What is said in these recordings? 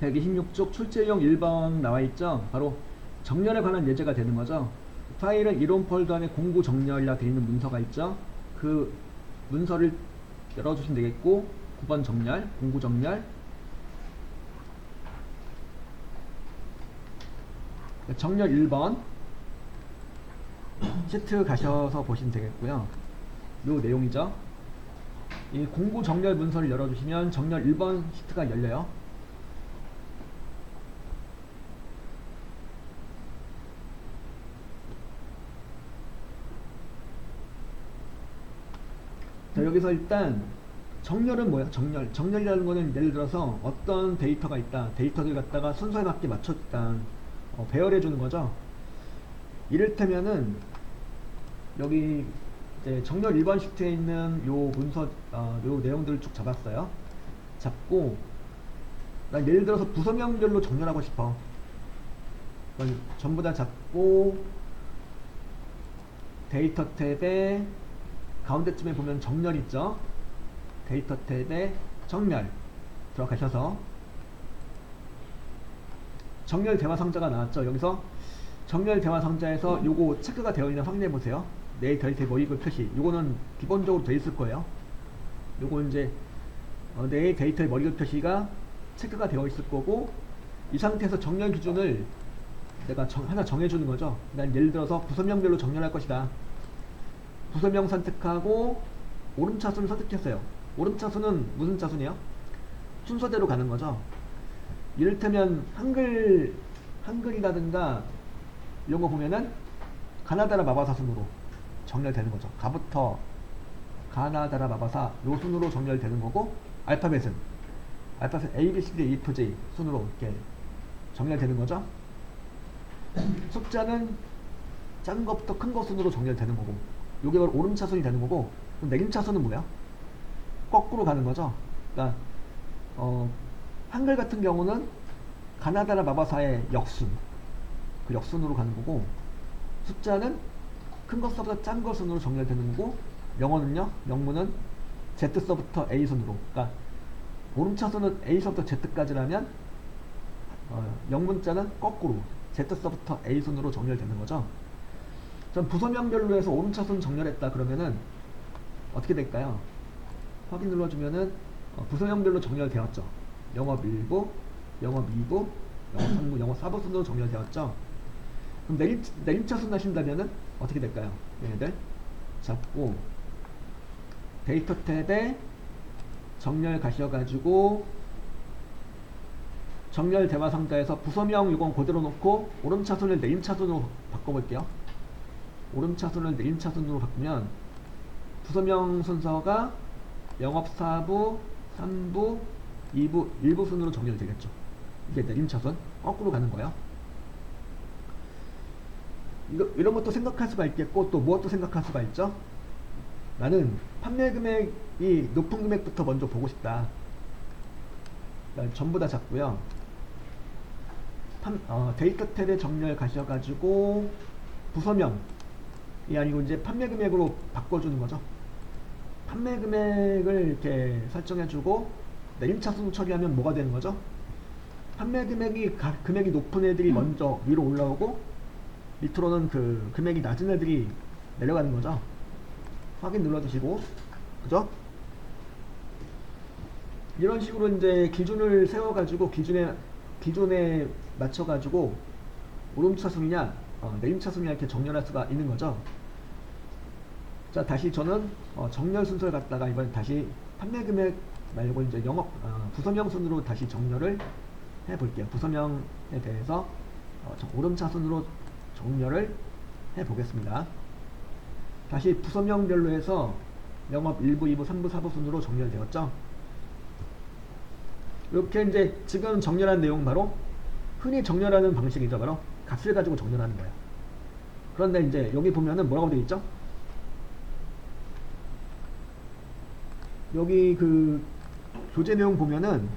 126쪽 출제용 1번 나와 있죠. 바로 정렬에 관한 예제가 되는 거죠. 파일은 이론 폴더 안에 공구 정렬이라 되어 있는 문서가 있죠. 그 문서를 열어주시면 되겠고 9번 정렬, 공구 정렬 정렬 1번 시트 가셔서 보시면 되겠고요. 요 내용이죠. 이 공구 정렬 문서를 열어주시면 정렬 1번 시트가 열려요. 자, 여기서 일단 정렬은 뭐야? 정렬. 정렬이라는 거는 예를 들어서 어떤 데이터가 있다. 데이터를 갖다가 순서에 맞게 맞춰 일단 어, 배열해 주는 거죠. 이를테면은 여기 이제 정렬 1번 시트에 있는 요 문서 어, 요 내용들을 쭉 잡았어요. 잡고 난 예를 들어서 부서명별로 정렬하고 싶어. 전부 다 잡고 데이터 탭에 가운데쯤에 보면 정렬 있죠. 데이터 탭에 정렬 들어가셔서 정렬 대화 상자가 나왔죠. 여기서 정렬 대화 상자에서 요거 체크가 되어 있는 확인해 보세요. 내 데이터 머리글 표시. 요거는 기본적으로 돼 있을 거예요. 요거 이제 어, 내 데이터의 머리글 표시가 체크가 되어 있을 거고 이 상태에서 정렬 기준을 내가 정- 하나 정해주는 거죠. 난 예를 들어서 부서명별로 정렬할 것이다. 부서명 선택하고 오름차순을 선택했어요. 오름차순은 무슨 차순이에요? 순서대로 가는 거죠. 이를테면 한글 한글이라든가 이런 거 보면은 가나다라 마바사 순으로 정렬되는 거죠. 가부터 가나다라 마바사 요 순으로 정렬되는 거고 알파벳은 알파벳 A, B, C, D, E, F, G 순으로 이렇게 정렬되는 거죠. 숫자는 작은 것부터 큰 것 순으로 정렬되는 거고 요게 바로 오름차순이 되는 거고 그럼 내림차순은 뭐야? 거꾸로 가는 거죠. 그러니까 어, 한글 같은 경우는 가나다라 마바사의 역순 그 역순으로 가는 거고 숫자는 큰 것서부터 작은 것 순으로 정렬되는 거고 영어는요 영문은 Z서부터 A 순으로 그러니까 오름차순은 A서부터 Z까지라면 어, 영문자는 거꾸로 Z서부터 A 순으로 정렬되는 거죠 전 부서명별로 해서 오름차순 정렬했다 그러면은 어떻게 될까요? 확인 눌러주면은 어, 부서명별로 정렬되었죠. 영업 1부, 영업 2부, 영업 3부, 영업 4부 순으로 정렬되었죠. 그럼 내림, 내림차순 하신다면은 어떻게 될까요? 얘네들 잡고 데이터 탭에 정렬 가셔가지고 정렬 대화 상자에서 부서명 이건 그대로 놓고 오름차순을 내림차순으로 바꿔볼게요. 오름차순을 내림차순으로 바꾸면 부서명 순서가 영업 4부, 3부, 2부, 1부 순으로 정렬 되겠죠. 이게 내림차순 거꾸로 가는 거예요. 이거, 이런 것도 생각할 수가 있겠고 또 무엇도 생각할 수가 있죠. 나는 판매 금액이 높은 금액부터 먼저 보고 싶다. 전부 다 잡고요. 판- 어, 데이터 탭에 정렬 가셔가지고 부서명 이 아니고 이제 판매 금액으로 바꿔주는 거죠. 판매 금액을 이렇게 설정해주고 내림차순 처리하면 뭐가 되는 거죠? 판매 금액이 가- 금액이 높은 애들이 먼저 위로 올라오고 밑으로는 그 금액이 낮은 애들이 내려가는 거죠. 확인 눌러주시고 그죠? 이런 식으로 이제 기준을 세워가지고 기준에 기준에 맞춰가지고 오름차순이냐 어, 내림차순이냐 이렇게 정렬할 수가 있는 거죠. 자 다시 저는 어, 정렬 순서를 갖다가 이번에 다시 판매 금액 말고 이제 영업 어, 부서명 순으로 다시 정렬을 해 볼게요. 부서명에 대해서 어, 정- 오름차순으로 정렬을 해 보겠습니다. 다시 부서명별로 해서 영업 1부, 2부, 3부, 4부 순으로 정렬되었죠. 이렇게 이제 지금 정렬한 내용 바로 흔히 정렬하는 방식이죠. 바로 값을 가지고 정렬하는 거예요. 그런데 이제 여기 보면은 뭐라고 되어 있죠? 여기 그 교재 내용 보면은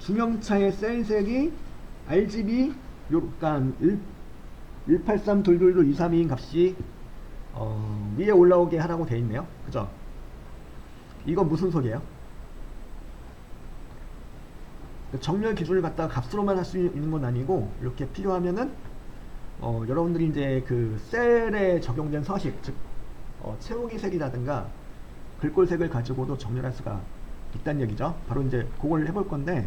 중형차의 셀색이 RGB 요 그러니까 1 183 돌돌돌 232인 값이 어, 위에 올라오게 하라고 되어 있네요. 그죠? 이건 무슨 소리예요? 정렬 기준을 갖다가 값으로만 할 수 있는 건 아니고 이렇게 필요하면은 어, 여러분들이 이제 그 셀에 적용된 서식 즉 어, 채우기 색이라든가 글꼴색을 가지고도 정렬할 수가 있다는 얘기죠. 바로 이제 그걸 해볼 건데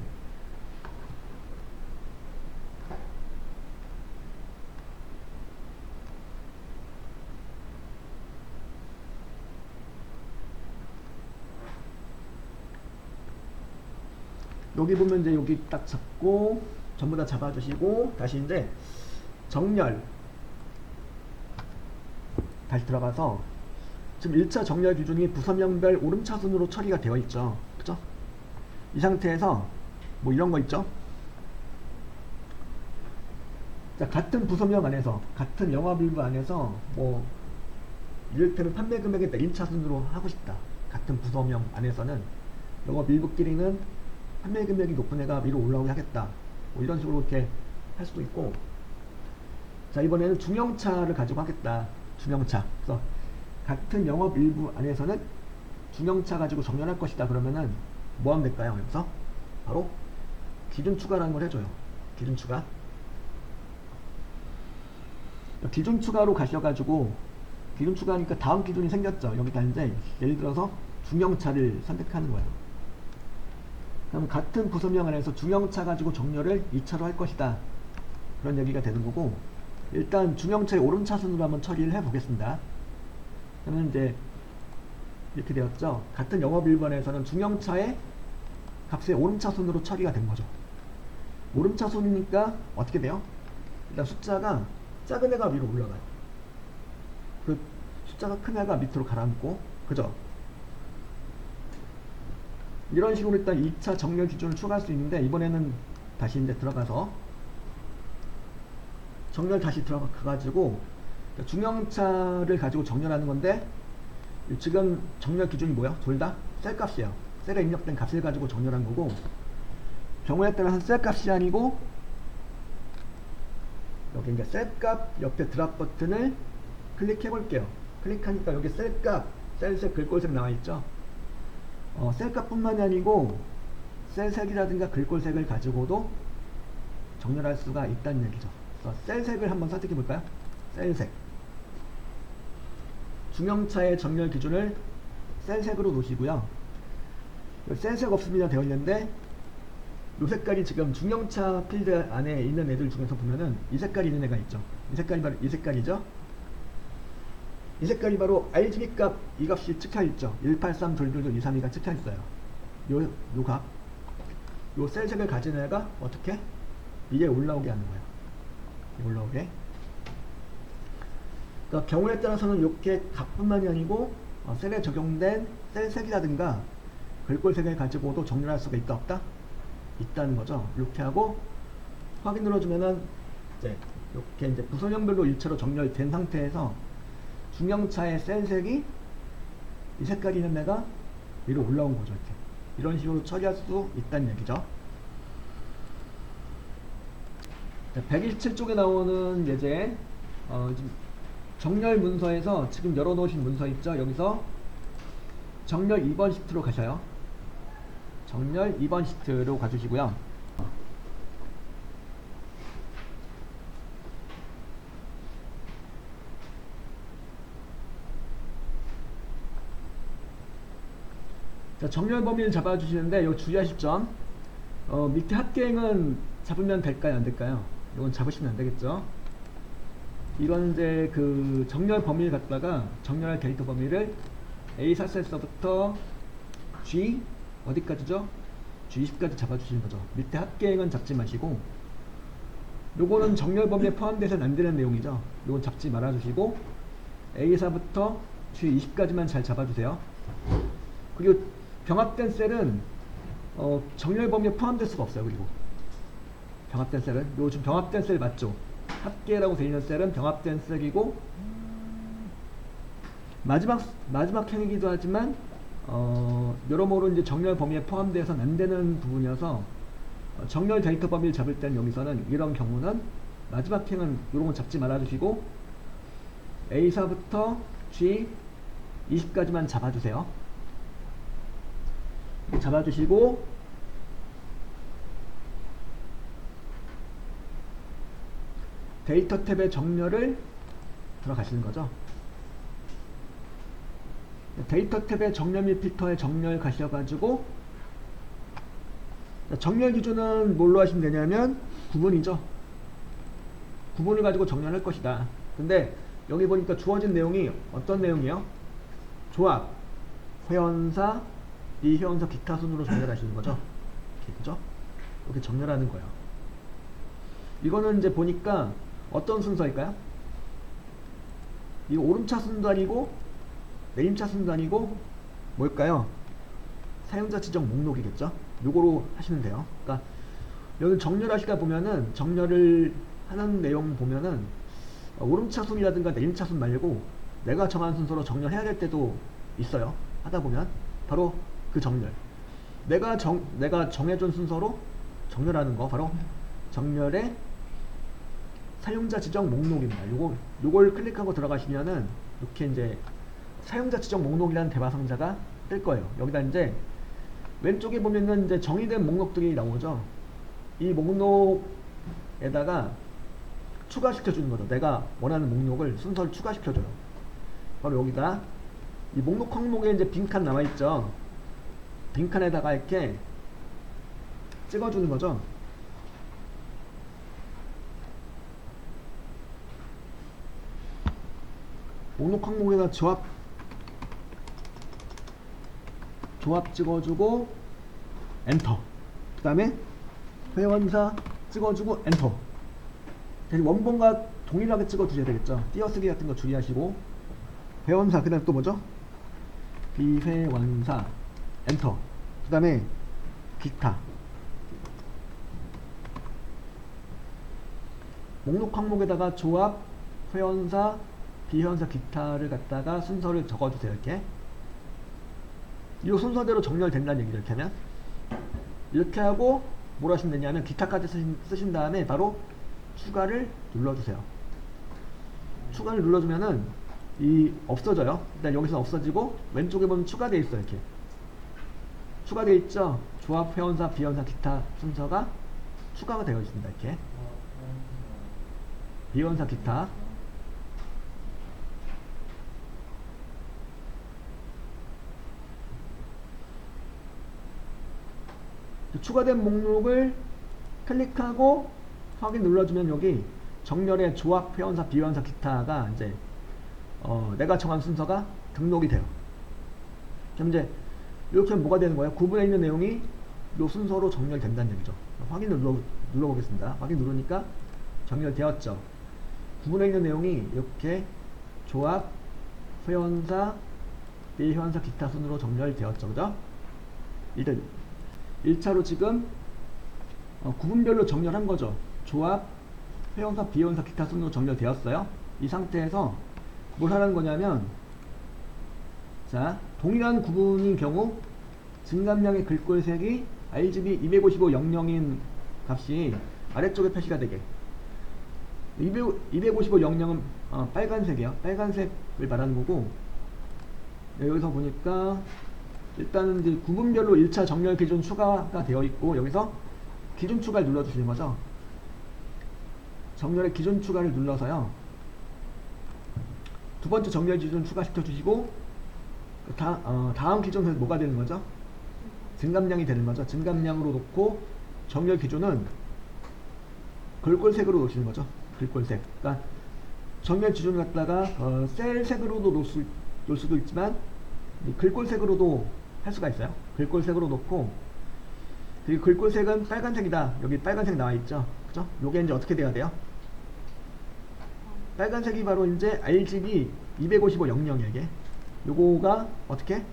여기 보면 이제 여기 딱 잡고 전부 다 잡아주시고 다시 이제 정렬 다시 들어가서 지금 1차 정렬 기준이 부서명별 오름차순으로 처리가 되어 있죠. 그죠? 이 상태에서 뭐 이런 거 있죠? 자, 같은 부서명 안에서 같은 영업일부 안에서 뭐 이를테면 판매 금액의 메인 차순으로 하고 싶다. 같은 부서명 안에서는 영업일부끼리는 판매 금액이 높은 애가 위로 올라오게 하겠다. 뭐 이런 식으로 이렇게 할 수도 있고. 자, 이번에는 중형차를 가지고 하겠다. 중형차. 그래서 같은 영업 일부 안에서는 중형차 가지고 정렬할 것이다. 그러면은 뭐 하면 될까요? 여기서 바로 기준 추가라는 걸 해줘요. 기준 추가. 기준 추가로 가셔가지고 기준 추가하니까 다음 기준이 생겼죠. 여기다 이제 예를 들어서 중형차를 선택하는 거예요. 그럼 같은 부서명 안에서 중형차 가지고 정렬을 2차로 할 것이다. 그런 얘기가 되는 거고 일단 중형차의 오름차순으로 한번 처리를 해보겠습니다. 그러면 이제 이렇게 되었죠. 같은 영업 일반에서는 중형차의 값의 오름차순으로 처리가 된 거죠. 오름차순이니까 어떻게 돼요? 일단 숫자가 작은 애가 위로 올라가요. 그 숫자가 큰 애가 밑으로 가라앉고 그죠? 이런 식으로 일단 2차 정렬 기준을 추가할 수 있는데 이번에는 다시 이제 들어가서 정렬 다시 들어가가지고 중형차를 가지고 정렬하는 건데 지금 정렬 기준이 뭐야? 둘 다 셀 값이에요. 셀에 입력된 값을 가지고 정렬한 거고 경우에 따라서 셀 값이 아니고 여기 이제 셀값 옆에 드랍 버튼을 클릭해 볼게요. 클릭하니까 여기 셀값, 셀색 글꼴색 나와 있죠. 어, 셀값뿐만이 아니고 셀색이라든가 글꼴색을 가지고도 정렬할 수가 있다는 얘기죠. 그래서 셀색을 한번 선택해 볼까요? 셀색. 중형차의 정렬 기준을 셀색으로 놓으시고요. 셀색 없습니다 되어 있는데 이 색깔이 지금 중형차 필드 안에 있는 애들 중에서 보면은 이 색깔이 있는 애가 있죠. 이 색깔이 바로 이 색깔이죠. 이 색깔이 바로 RGB 값, 이 값이 찍혀 있죠. 183, 222, 232가 찍혀 있어요. 요, 요 값. 요 셀색을 가진 애가 어떻게? 이게 올라오게 하는 거예요. 올라오게. 그러니까 경우에 따라서는 이렇게 값뿐만이 아니고 어, 셀에 적용된 셀 색이라든가 글꼴 색을 가지고도 정렬할 수가 있다 없다? 있다는 거죠. 이렇게 하고 확인 눌러주면은 이제 이렇게 이제 부서형별로 일체로 정렬된 상태에서 중형차의 셀 색이 이 색깔이 있는 애가 위로 올라온 거죠. 이렇게 이런 식으로 처리할 수 있다는 얘기죠. 127쪽에 나오는 예제 어, 정렬 문서에서 지금 열어놓으신 문서 있죠? 여기서 정렬 2번 시트로 가셔요. 정렬 2번 시트로 가주시고요. 자, 정렬 범위를 잡아주시는데 요 주의하실 점 어, 밑에 합계행은 잡으면 될까요? 안 될까요? 이건 잡으시면 안 되겠죠? 이건 이제 그 정렬 범위를 갖다가 정렬할 데이터 범위를 A 사셀서부터 G 어디까지죠? G20까지 잡아주시는 거죠. 밑에 합계행은 잡지 마시고 요거는 정렬 범위에 포함돼서는 안 되는 내용이죠. 요건 잡지 말아주시고 A4부터 G20까지만 잘 잡아주세요. 그리고 병합된 셀은 어, 정렬 범위에 포함될 수가 없어요. 그리고 병합된 셀은 요즘 병합된 셀 맞죠? 합계라고 되어 있는 셀은 병합된 셀이고 마지막 마지막 행이기도 하지만 어, 여러모로 이제 정렬 범위에 포함돼서는 안 되는 부분이어서 어, 정렬 데이터 범위를 잡을 때는 여기서는 이런 경우는 마지막 행은 이런 건 잡지 말아주시고 A4부터 G 20까지만 잡아주세요. 잡아주시고 데이터 탭의 정렬을 들어가시는 거죠. 데이터 탭의 정렬 및 필터의 정렬 가셔가지고 자, 정렬 기준은 뭘로 하시면 되냐면 구분이죠. 구분을 가지고 정렬할 것이다. 근데 여기 보니까 주어진 내용이 어떤 내용이요? 조합, 회원사, 비회원사 기타 순으로 정렬하시는 거죠. 이렇게, 그죠? 이렇게 정렬하는 거예요. 이거는 이제 보니까 어떤 순서일까요? 이거 오름차 순도 아니고 내림차 순도 아니고 뭘까요? 사용자 지정 목록이겠죠? 요거로 하시면 돼요. 그러니까 여기 정렬하시다 보면은 정렬을 하는 내용 보면은 어, 오름차순이라든가 내림차순 말고 내가 정한 순서로 정렬해야 될 때도 있어요. 하다 보면 바로 그 정렬. 내가 정 내가 정해준 순서로 정렬하는 거 바로 정렬의 사용자 지정 목록입니다. 요거 요걸 클릭하고 들어가시면은 이렇게 이제 사용자 지정 목록이라는 대화 상자가 뜰 거예요. 여기다 이제 왼쪽에 보면은 이제 정의된 목록들이 나오죠. 이 목록에다가 추가시켜 주는 거죠. 내가 원하는 목록을 순서를 추가시켜 줘요. 바로 여기다 이 목록 항목에 이제 빈칸 남아 있죠. 빈칸에다가 이렇게 찍어 주는 거죠. 목록 항목에다 조합 조합 찍어주고 엔터. 그 다음에 회원사 찍어주고 엔터. 원본과 동일하게 찍어주셔야 되겠죠. 띄어쓰기 같은 거 주의하시고. 회원사 그 다음에 또 뭐죠? 비회원사 엔터. 그 다음에 기타. 목록 항목에다가 조합 회원사 비회원사 기타를 갖다가 순서를 적어주세요 이렇게? 이 순서대로 정렬된다는 얘기죠 이렇게 하면 이렇게 하고 뭘 하시면 되냐면 기타까지 쓰신, 쓰신 다음에 바로 추가를 눌러주세요. 추가를 눌러주면은 이 없어져요. 일단 여기서 없어지고 왼쪽에 보면 추가되어 있어요 이렇게. 추가되어 있죠? 조합 회원사 비회원사 기타 순서가 추가가 되어 있습니다 이렇게. 비회원사 기타 추가된 목록을 클릭하고 확인 눌러주면 여기 정렬의 조합, 회원사, 비회원사, 기타가 이제 어, 내가 정한 순서가 등록이 돼요. 그럼 이제 이렇게 하면 뭐가 되는 거예요? 구분해 있는 내용이 이 순서로 정렬된다는 얘기죠. 확인을 눌러, 눌러보겠습니다. 확인 누르니까 정렬되었죠. 구분해 있는 내용이 이렇게 조합, 회원사, 비회원사, 기타 순으로 정렬되었죠. 그죠? 일단 1차로 지금 어, 구분별로 정렬한 거죠. 조합, 회원사, 비회원사, 기타 순으로 정렬되었어요. 이 상태에서 뭘 하라는 거냐면 자 동일한 구분인 경우 증감량의 글꼴색이 RGB 255 00인 값이 아래쪽에 표시가 되게 200, 255 00은 어, 빨간색이에요. 빨간색을 말하는 거고 여기서 보니까 일단은 이제 구분별로 1차 정렬 기준 추가가 되어 있고 여기서 기준 추가를 눌러주시는 거죠. 정렬의 기준 추가를 눌러서요. 두 번째 정렬 기준 추가시켜 주시고 다, 어, 다음 기준은 뭐가 되는 거죠? 증감량이 되는 거죠. 증감량으로 놓고 정렬 기준은 글꼴색으로 놓으시는 거죠. 글꼴색. 그러니까 정렬 기준 갖다가 어, 셀색으로도 놓을, 수도 있지만 이 글꼴색으로도 할 수가 있어요. 글꼴색으로 놓고 그리고 글꼴색은 빨간색이다. 여기 빨간색 나와 있죠. 그죠? 요게 이제 어떻게 돼야 돼요? 빨간색이 바로 이제 RGB 255 00이게 요거가 어떻게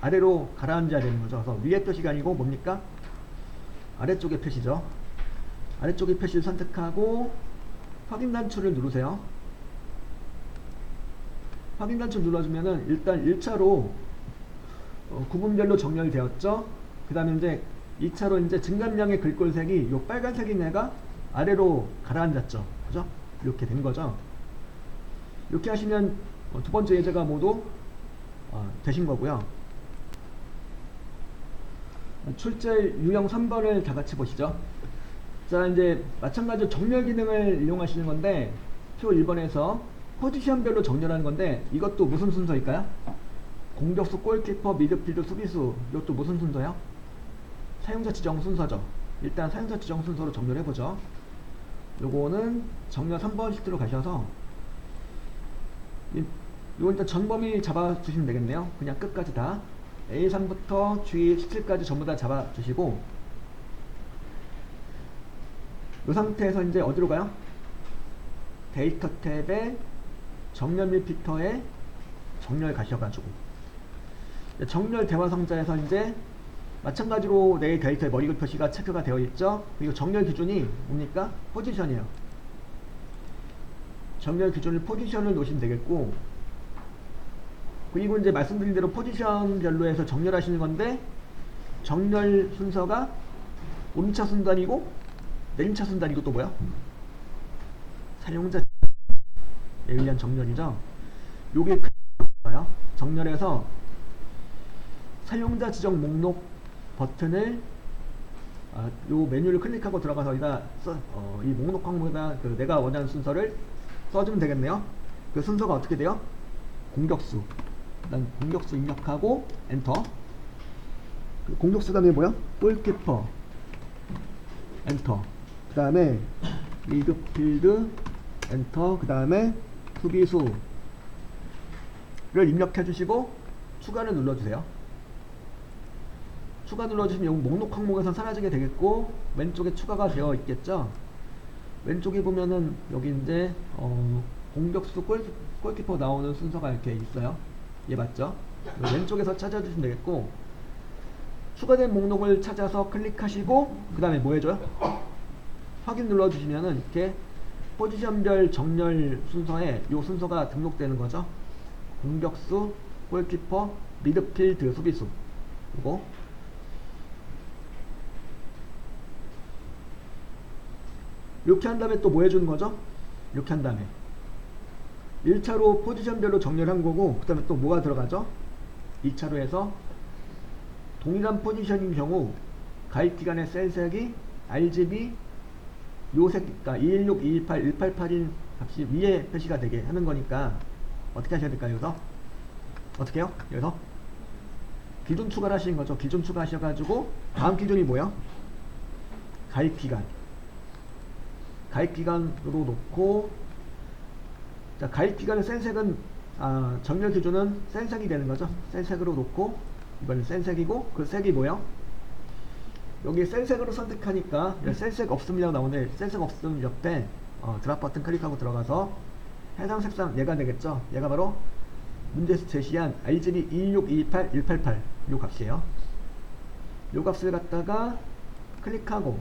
아래로 가라앉아야 되는 거죠. 그래서 위에 표시가 아니고 뭡니까? 아래쪽에 표시죠. 아래쪽에 표시를 선택하고 확인 단추를 누르세요. 확인 단추 눌러주면은 일단 1차로 어, 구분별로 정렬되었죠. 그 다음에 이제 2차로 이제 증감량의 글꼴색이 요 빨간색인 애가 아래로 가라앉았죠. 그죠? 이렇게 된 거죠. 이렇게 하시면 어, 두 번째 예제가 모두 어, 되신 거고요. 출제 유형 3번을 다 같이 보시죠. 자 이제 마찬가지로 정렬 기능을 이용하시는 건데 표 1번에서 포지션별로 정렬하는 건데 이것도 무슨 순서일까요? 공격수, 골키퍼, 미드필드, 수비수 이것도 무슨 순서요? 사용자 지정 순서죠. 일단 사용자 지정 순서로 정렬해보죠. 요거는 정렬 3번 시트로 가셔서 이- 요거 일단 전범위 잡아주시면 되겠네요. 그냥 끝까지 다 A3부터 G 17까지 전부 다 잡아주시고 이 상태에서 이제 어디로 가요? 데이터 탭에 정렬 리피터에 정렬 가셔가지고 정렬 대화 상자에서 이제 마찬가지로 내 데이터의 머리글 표시가 체크가 되어 있죠. 그리고 정렬 기준이 뭡니까? 포지션이에요. 정렬 기준을 포지션을 놓으시면 되겠고 그리고 이제 말씀드린 대로 포지션별로 해서 정렬하시는 건데 정렬 순서가 오름차 순단이고 내림차 순단이고 또 뭐야? 사용자 에 의한 정렬이죠. 요게 큰거요 정렬해서 사용자 지정 목록 버튼을 아, 요 메뉴를 클릭하고 들어가서 여기다 써, 어, 이 목록 항목에다 그 내가 원하는 순서를 써주면 되겠네요. 그 순서가 어떻게 돼요? 공격수. 일단 공격수 입력하고 엔터. 그 공격수 다음에 뭐야? 골키퍼. 엔터. 그 다음에 미드필드 엔터. 그 다음에 수비수를 입력해 주시고 추가를 눌러주세요. 추가 눌러주시면 여기 목록 항목에서 사라지게 되겠고 왼쪽에 추가가 되어 있겠죠. 왼쪽에 보면은 여기 이제 어, 공격수 골, 골키퍼 나오는 순서가 이렇게 있어요. 얘 맞죠? 왼쪽에서 찾아주시면 되겠고 추가된 목록을 찾아서 클릭하시고 그 다음에 뭐 해줘요? 확인 눌러주시면은 이렇게 포지션별 정렬 순서에 이 순서가 등록되는 거죠. 공격수, 골키퍼, 미드필드, 수비수 이거 이렇게 한 다음에 또 뭐 해주는 거죠? 이렇게 한 다음에 1차로 포지션별로 정렬한 거고 그 다음에 또 뭐가 들어가죠? 2차로 해서 동일한 포지션인 경우 가입 기간의 셀 색이 RGB 요색 그러니까 216, 218, 188인 값이 위에 표시가 되게 하는 거니까 어떻게 하셔야 될까요? 여기서 어떻게 해요? 여기서 기준 추가를 하시는 거죠. 기준 추가하셔가지고 다음 기준이 뭐예요? 가입 기간 가입 기간으로 놓고 자 가입 기간의 센색은 아, 정렬 기준은 센색이 되는 거죠. 센색으로 놓고 이번엔 센색이고 그 색이 뭐예요? 여기 센색으로 선택하니까 센색 없음이라고 나오는데 센색 없음 옆에 어, 드랍 버튼 클릭하고 들어가서 해당 색상 얘가 되겠죠. 얘가 바로 문제에서 제시한 RGB 216, 228, 188 요 값이에요. 요 값을 갖다가 클릭하고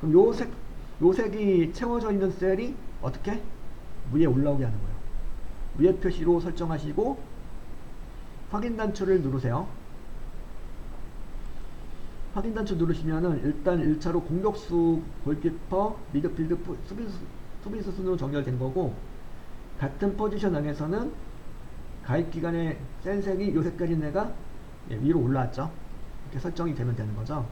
그럼 요 색, 요 색이 채워져 있는 셀이 어떻게? 위에 올라오게 하는 거예요. 위에 표시로 설정하시고 확인 단추를 누르세요. 확인 단추 누르시면은 일단 1차로 공격수, 골키퍼, 미드필드, 푸- 수비수, 수비수 순으로 정렬된 거고 같은 포지션 안에서는 가입 기간의 센색이 요 색깔인 애가 예, 위로 올라왔죠. 이렇게 설정이 되면 되는 거죠.